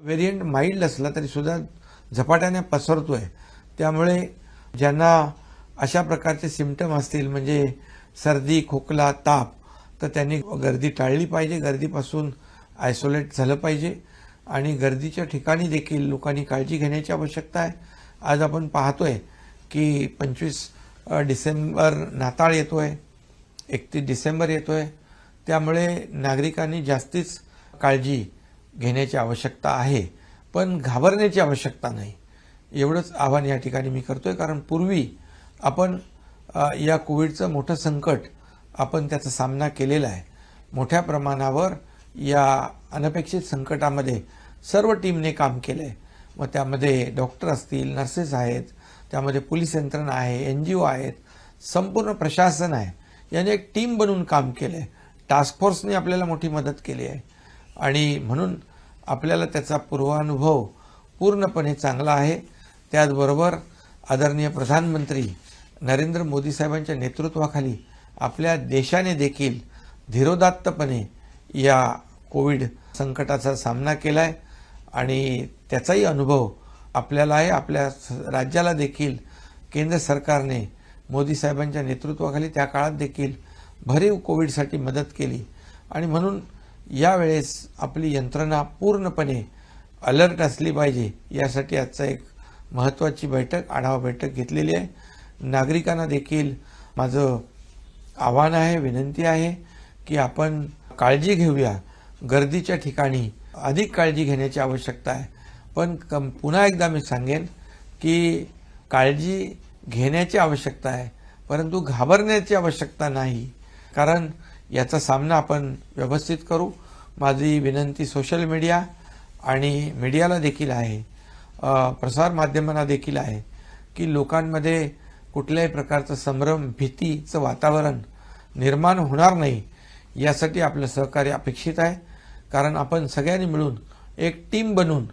Variant mild असला तरी सुद्धा झपाट्याने पसरतोय. त्यामुळे ज्यांना अशा प्रकारचे सिमटम असतील म्हणजे सर्दी खोकला ताप तर त्यांनी गर्दी टाळली पाहिजे. गर्दीपासून आयसोलेट झालं पाहिजे. आणि गर्दीच्या ठिकाणी देखील लोकांनी काळजी घेण्याची आवश्यकता आहे. आज आपण पाहतोय की पंचवीस डिसेंबर नाताळ येतोय एकतीस डिसेंबर येतोय. त्यामुळे नागरिकांनी जास्तीच काळजी घेण्याची आवश्यकता आहे पण घाबरण्याची आवश्यकता नाही. एवढंच आव्हान या ठिकाणी मी करतो आहे कारण पूर्वी आपण या कोविडचं मोठं संकट आपण त्याचा सामना केलेला आहे. मोठ्या प्रमाणावर या अनपेक्षित संकटामध्ये सर्व टीमने काम केलं आहे मग त्यामध्ये डॉक्टर असतील नर्सेस आहेत त्यामध्ये पोलीस यंत्रणा आहे एन जी ओ आहेत संपूर्ण प्रशासन आहे. याने एक टीम बनवून काम केलं आहे टास्क फोर्सने आपल्याला मोठी मदत केली आहे. आणि म्हणून आपल्याला त्याचा पूर्वानुभव पूर्णपणे चांगला आहे. त्याचबरोबर आदरणीय प्रधानमंत्री नरेंद्र मोदी साहेबांच्या नेतृत्वाखाली आपल्या देशाने देखील धीरोदात्तपणे या कोविड संकटाचा सामना केला आहे आणि त्याचाही अनुभव आपल्याला आहे. आपल्या स- राज्याला देखील केंद्र सरकारने मोदी साहेबांच्या नेतृत्वाखाली त्या काळात देखील भरीव कोविडसाठी मदत केली. आणि म्हणून यावेळेस आपली यंत्रणा पूर्णपणे अलर्ट असली पाहिजे यासाठी आजचा एक महत्त्वाची बैठक आढावा बैठक घेतलेली आहे. नागरिकांना देखील माझं आव्हान आहे विनंती आहे की आपण काळजी घेऊया. गर्दीच्या ठिकाणी अधिक काळजी घेण्याची आवश्यकता आहे. पण कम पुन्हा एकदा मी सांगेन की काळजी घेण्याची आवश्यकता आहे परंतु घाबरण्याची आवश्यकता नाही. कारण याचा सामना आपण व्यवस्थित करू. माझी विनंती सोशल मीडिया आणि मीडियाला देखील आहे. प्रसारमाध्यमांना देखील आहे की लोकांमध्ये कुठल्याही प्रकारचं संभ्रम भीतीचं वातावरण निर्माण होणार नाही यासाठी आपलं सहकार्य अपेक्षित आहे. कारण आपण सगळ्यांनी मिळून एक टीम बनून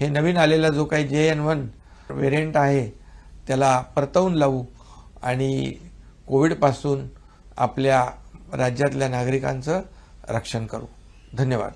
हे नवीन आलेला जो काही जे एन वन व्हेरियंट आहे त्याला परतवून लावू आणि कोविडपासून आपल्या राज्यातल्या नागरिकांचं रक्षण करू. धन्यवाद.